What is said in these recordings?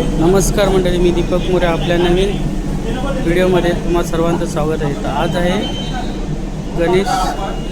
नमस्कार मंडळी मी दीपक मोरे आपल्या नवीन व्हिडिओमध्ये तुम्हा सर्वांचं स्वागत आहे. तर आज आहे गणेश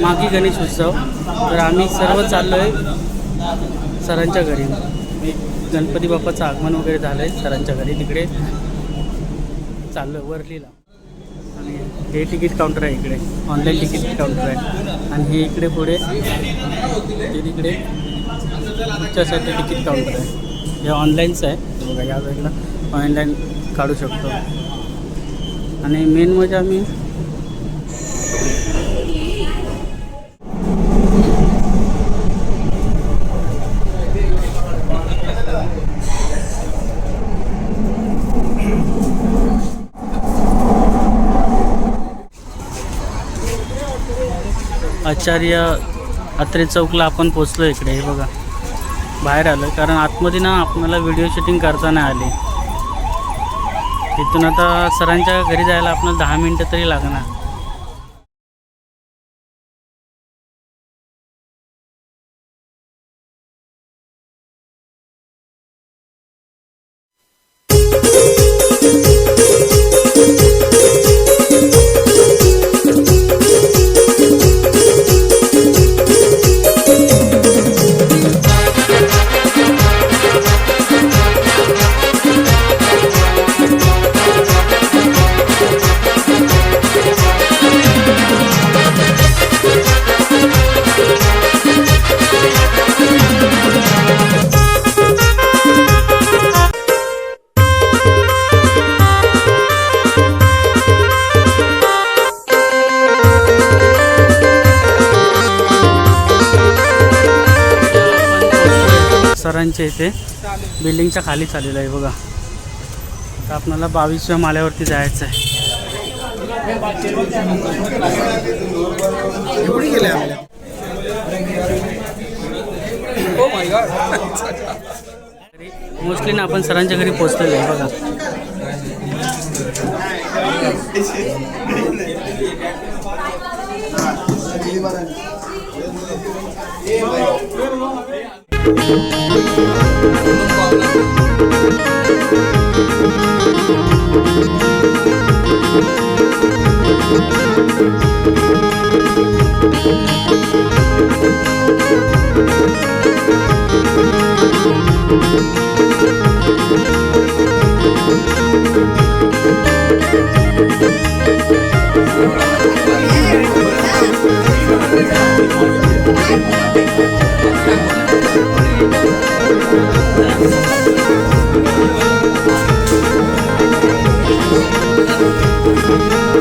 मागी गणेश उत्सव. तर आम्ही सर्व चाललो आहे सरांच्या घरी. मी गणपती बाप्पाचं आगमन वगैरे झालं आहे सरांच्या घरी. तिकडे चाललो आहे वरलीला. आणि हे तिकीट काउंटर आहे इकडे. ऑनलाईन तिकीट काउंटर आहे. आणि हे इकडे पुढे हे तिकडे तुमच्यासाठी तिकीट काउंटर आहे. हे ऑनलाईनचं आहे. बघा या साईडला ऑनलाईन काढू शकतो. आणि मेन म्हणजे आम्ही आचार्य अत्रे चौकला आपण पोचलो इकडे हे बघा. बाहेर आलं कारण आतमध्ये ना आपल्याला व्हिडिओ शूटिंग करता नाही आली. इथून आता सरांच्या घरी जायला आपल्याला दहा मिनटं तरी लागणार. सरांच्या इथे बिल्डिंगच्या खाली चाललेलं आहे बघा. तर आपल्याला बावीसव्या माळ्यावरती जायचं आहे. मोस्टली ना आपण सरांच्या घरी पोचलेलो आहे बघा ॐ